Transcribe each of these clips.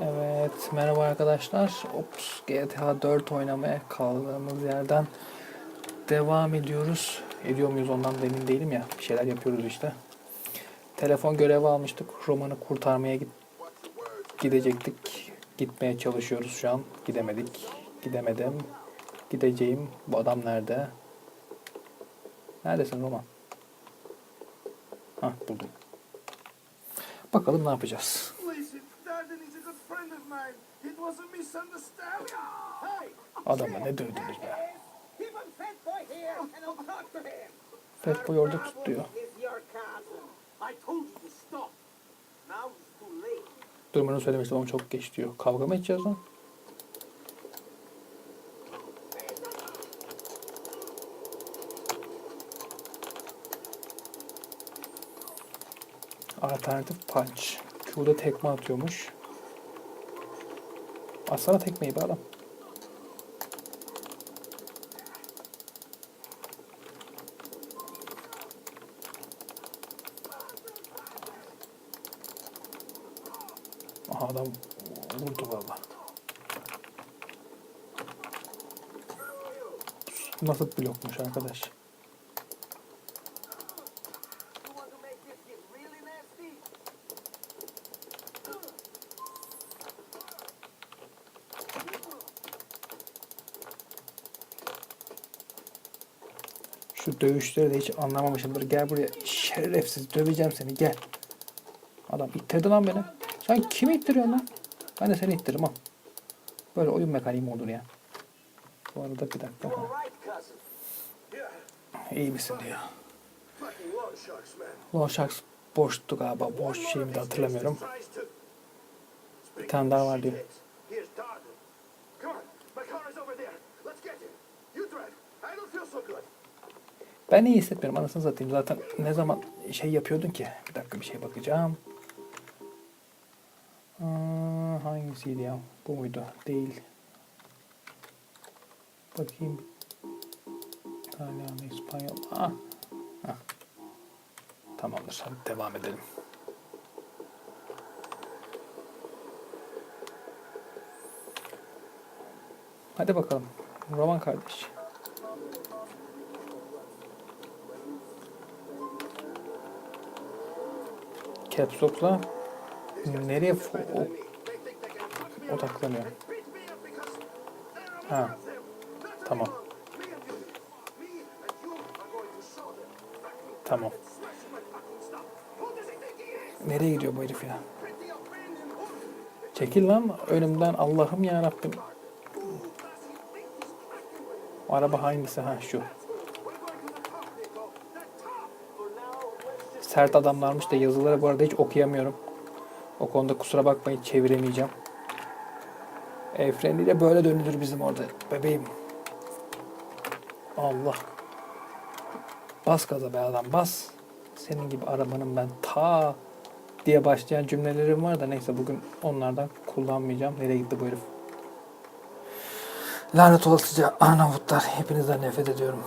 Evet, merhaba arkadaşlar. Ops, GTA 4 oynamaya kaldığımız yerden devam ediyoruz. Ediyor muyuz ondan da emin değilim ya. Bir şeyler yapıyoruz işte. Telefon görevi almıştık. Roman'ı kurtarmaya git gidecektik. Gitmeye çalışıyoruz şu an. Gidemedik. Gidemedim. Gideceğim. Bu adam nerede? Neredesin Roman? Hah buldum. Bakalım ne yapacağız. Adamı ne dövdünüz be? Fat boy orada too late. Durumunu söylemiştim ama çok geç diyor. Kavga mı edeceğiz lan? Alternatif punch. Q'da tekme atıyormuş. Atsana tekmeyi be adam. Aha adam vurdu valla. Nasıl blokmuş arkadaş? Şu dövüşleri de hiç anlamamışımdır. Gel buraya şerefsiz döveceğim seni gel. Adam ittirdi lan beni. Sen kimi ittiriyorsun lan? Ben de seni ittiririm al. Böyle oyun mekaniği olur ya? Bu arada bir dakika. Ha. İyi misin diyor. Lord Sharks boştu galiba. Boş bir şey mi de hatırlamıyorum. Bir tane daha var diyor. Ben iyi hissetmiyorum anasını satayım. Zaten ne zaman şey yapıyordun ki? Bir dakika bir şey bakacağım. Aa, hangisiydi ya? Bu muydu? Değil. Bakayım. İtalyan, İspanyol. Ah. ah. Tamamdır. Hadi devam edelim. Hadi bakalım. Roman kardeş. Stuff. Who does he think he is? Nereye gidiyor bu herif ya? Çekil lan önümden Allah'ım ya Rabbim. Araba hangisi? Ha şu. Sert adamlarmış da yazıları bu arada hiç okuyamıyorum. O konuda kusura bakmayın çeviremeyeceğim. El freniyle böyle dönülür bizim orada bebeğim. Allah. Bas gaza be adam bas. Senin gibi arabanın ben ta diye başlayan cümlelerim var da neyse bugün onlardan kullanmayacağım. Nereye gitti bu herif? Lanet olasıca Arnavutlar. Hepinizden nefret ediyorum.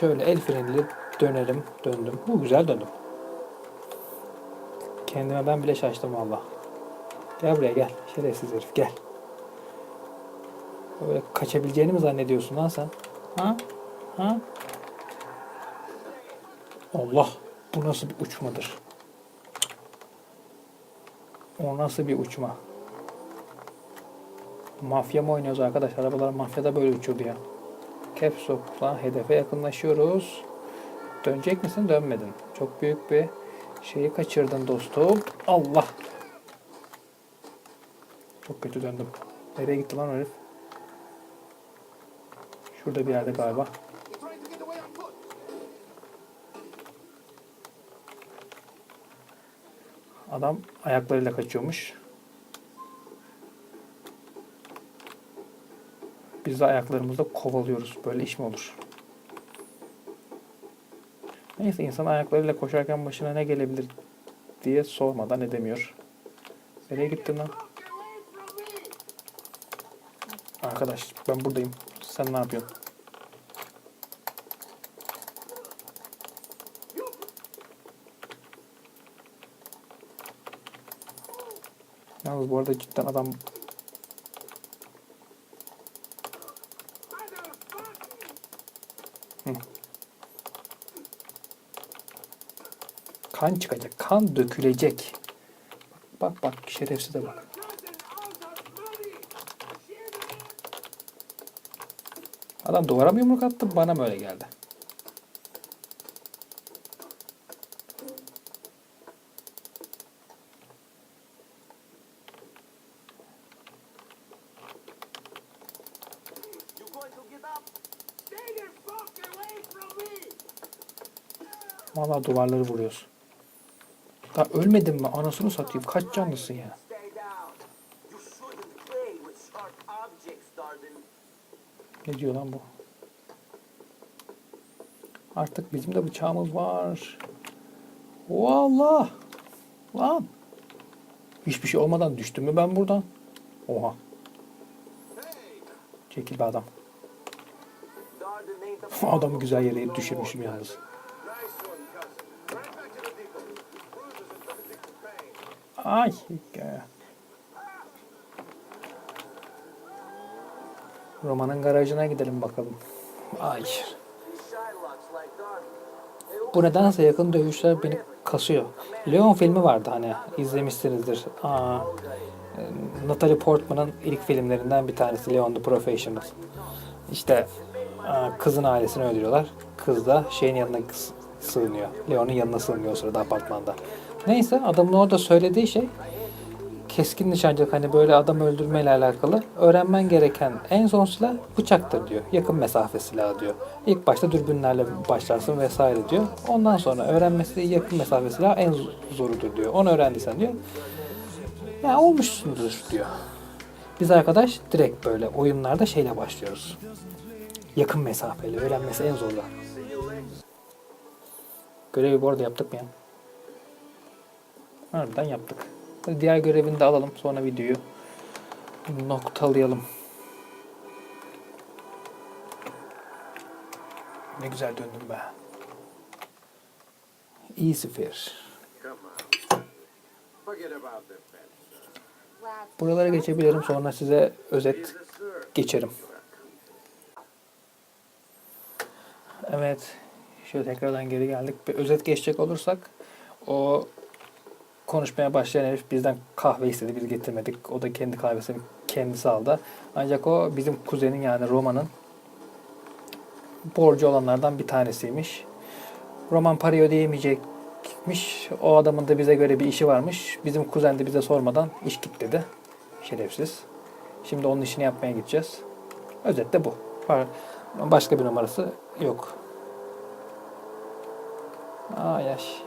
Şöyle el freniyle dönerim. Döndüm. Bu güzel döndüm. Kendime ben bile şaştım valla. Gel buraya gel. Şerefsiz herif gel. Böyle kaçabileceğini mi zannediyorsun lan sen? Ha? Ha? Allah. Bu nasıl bir uçmadır? O nasıl bir uçma? Mafya mı oynuyoruz arkadaş? Arabalar mafyada böyle uçuyordu ya. Caps Lock'la hedefe yakınlaşıyoruz. Dönecek misin? Dönmedin. Çok büyük bir şeyi kaçırdın dostum. Allah. Çok kötü döndüm. Nereye gitti lan herif? Şurada bir yerde galiba. Adam ayaklarıyla kaçıyormuş. Biz de ayaklarımızla kovalıyoruz. Böyle iş mi olur? Neyse insan ayaklarıyla koşarken başına ne gelebilir diye sormadan edemiyor. Nereye gittin lan? Arkadaş ben buradayım. Sen ne yapıyorsun? Yalnız bu arada cidden adam kan çıkacak. Kan dökülecek. Bak bak şerefsize bak. Adam duvara mı yumruk attı bana mı öyle geldi? Vallahi duvarları vuruyoruz. Daha ölmedin mi? Anasını satayım. Kaç canlısın ya? Ne diyor lan bu? Artık bizim de bıçağımız var. Vallahi. Lan. Hiçbir şey olmadan düştüm mü ben buradan? Oha. Çekil be adam. Adamı güzel yere düşürmüşüm yalnız. Ay. Roman'ın garajına gidelim bakalım. Ay. Bu nedense yakın dövüşler beni kasıyor. Leon filmi vardı hani izlemişsinizdir. Aa, e, Natalie Portman'ın ilk filmlerinden bir tanesi Leon the Professional. İşte aa, kızın ailesini öldürüyorlar. Kız da şeyin yanına sığınıyor. Leon'un yanına sığınıyor o sırada apartmanda. Neyse adamın orada söylediği şey keskin nişancılık hani böyle adam öldürmeyle alakalı öğrenmen gereken en son silah bıçaktır diyor. Yakın mesafe silahı diyor. İlk başta dürbünlerle başlarsın vesaire diyor. Ondan sonra öğrenmesi yakın mesafe silahı en zorudur diyor. Onu öğrendiysen diyor. Ya olmuşsundur diyor. Biz arkadaş direkt böyle oyunlarda şeyle başlıyoruz. Yakın mesafeli öğrenmesi en zorla. Görevi bu arada yaptık mı ya? Harbiden yaptık. Diğer görevini de alalım. Sonra videoyu noktalayalım. Ne güzel döndüm be. The fence. Buralara geçebilirim. Sonra size özet geçerim. Evet. Şöyle tekrardan geri geldik. Bir özet geçecek olursak o konuşmaya başlayan herif bizden kahve istedi. Biz getirmedik. O da kendi kahvesini kendisi aldı. Ancak o bizim kuzenin yani Roma'nın borcu olanlardan bir tanesiymiş. Roman parayı ödeyemeyecekmiş. O adamın da bize göre bir işi varmış. Bizim kuzen de bize sormadan iş git dedi. Şerefsiz. Şimdi onun işini yapmaya gideceğiz. Özetle bu. Başka bir numarası yok. Aa yaş.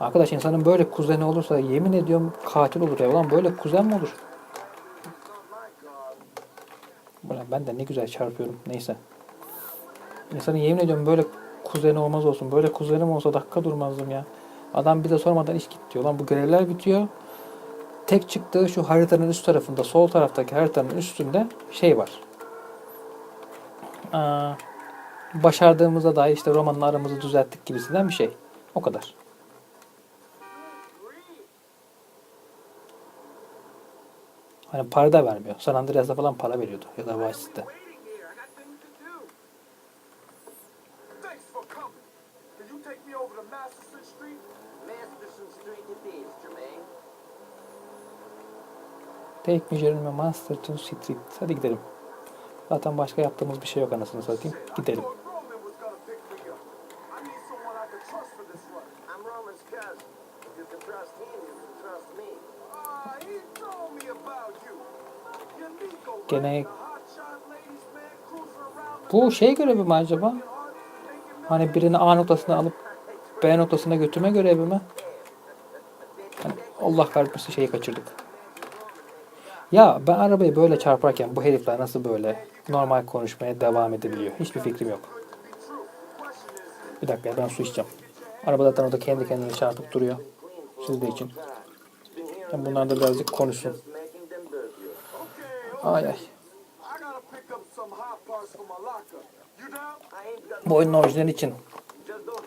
Arkadaş insanın böyle kuzeni olursa yemin ediyorum katil olur ya. Ulan böyle kuzen mi olur? Ulan ben de ne güzel çarpıyorum. Neyse. İnsanın yemin ediyorum böyle kuzeni olmaz olsun. Böyle kuzenim olsa dakika durmazdım ya. Adam bize sormadan iş git diyor. Bu görevler bitiyor. Tek çıktığı şu haritanın üst tarafında, sol taraftaki haritanın üstünde şey var. Aa, başardığımıza dair işte romanla aramızı düzelttik gibisinden bir şey. O kadar. Hani para da vermiyor. San Andreas'ta falan para veriyordu. Ya da Vice City'de. Waiting here. I got things to do. Thanks for coming. Can you take me over to Masterson Street? Masterson Street it is, Jermaine. Take me Jeremy Masterton Street. Hadi gidelim. Zaten başka yaptığımız bir şey yok anasını satayım. Gidelim. Gene bu şey görevi mi acaba? Hani birini A noktasına alıp B noktasına götürme görevi mi? Hani Allah kahretmesin şeyi kaçırdık. Ya ben arabayı böyle çarparken bu herifler nasıl böyle normal konuşmaya devam edebiliyor? Hiçbir fikrim yok. Bir dakika ya ben su içeceğim. Araba zaten orada kendi kendine çarpıp duruyor. Siz de için. Yani bunlar da birazcık konuşsun. Ain't got Bu oyunun orijinali için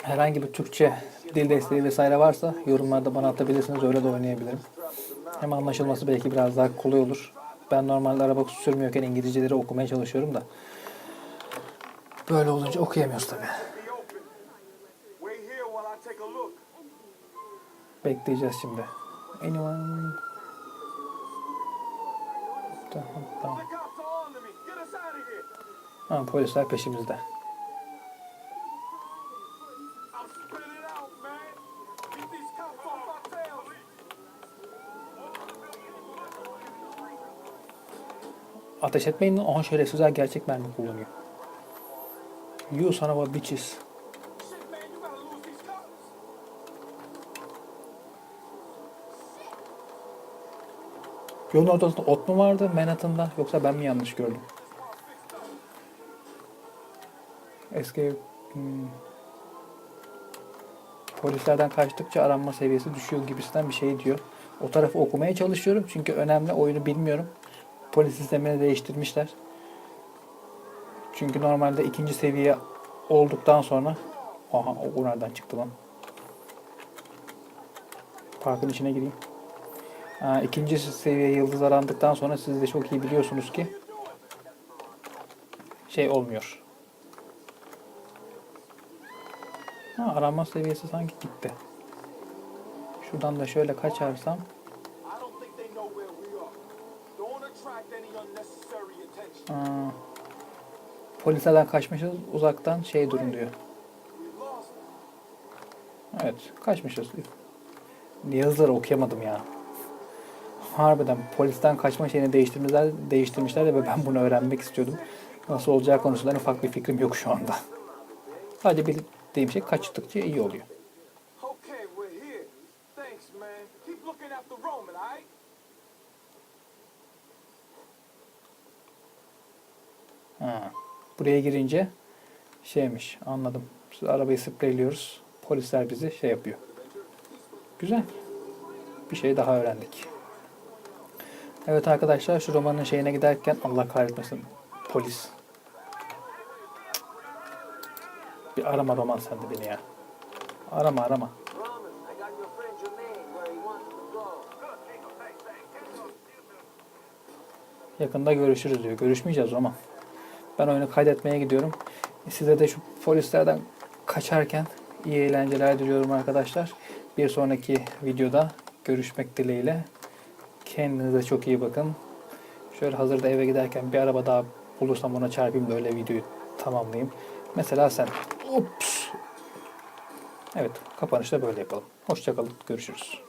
herhangi bir Türkçe dil desteği vesaire varsa yorumlarda bana atabilirsiniz. Öyle de oynayabilirim. Hem anlaşılması belki biraz daha kolay olur. Ben normalde araba sürmüyorken İngilizceleri okumaya çalışıyorum da. Böyle olunca okuyamıyoruz tabii. Bekleyeceğiz şimdi. Anyone? Of here. Ha, polisler peşimizde. Ateş etmeyin. Aha şerefsizler gerçek mermi kullanıyor. You son of a bitches. Yolun ortasında ot mu vardı Manhattan'da yoksa ben mi yanlış gördüm? Eski hmm, polislerden kaçtıkça aranma seviyesi düşüyor gibisinden bir şey diyor. O tarafı okumaya çalışıyorum çünkü önemli oyunu bilmiyorum. Polis sistemini değiştirmişler. Çünkü normalde ikinci seviye olduktan sonra aha o nereden çıktı lan? Parkın içine gireyim. İkinci seviye yıldız arandıktan sonra siz de çok iyi biliyorsunuz ki şey olmuyor. Ha, arama seviyesi sanki gitti. Şuradan da şöyle kaçarsam aa, polislerden kaçmışız uzaktan şey durun diyor. Evet kaçmışız. Yazıları okuyamadım ya. Harbiden polisten kaçma şeyini değiştirmişler, değiştirmişler de ve ben bunu öğrenmek istiyordum. Nasıl olacağı konusunda ufak bir fikrim yok şu anda. Sadece bildiğim şey kaçtıkça iyi oluyor. Ha. Buraya girince şeymiş anladım. Biz arabayı spreyliyoruz. Polisler bizi şey yapıyor. Güzel. Bir şey daha öğrendik. Evet arkadaşlar şu romanın şeyine giderken Allah kahretmesin polis. Bir arama roman sen de beni ya. Arama arama. Roman. Yakında görüşürüz diyor. Görüşmeyeceğiz ama. Ben oyunu kaydetmeye gidiyorum. Size de şu polislerden kaçarken iyi eğlenceler diliyorum arkadaşlar. Bir sonraki videoda görüşmek dileğiyle. Kendinize çok iyi bakın. Şöyle hazırda eve giderken bir araba daha bulursam ona çarpayım da öyle videoyu tamamlayayım. Mesela sen. Ups. Evet kapanışta böyle yapalım. Hoşçakalın. Görüşürüz.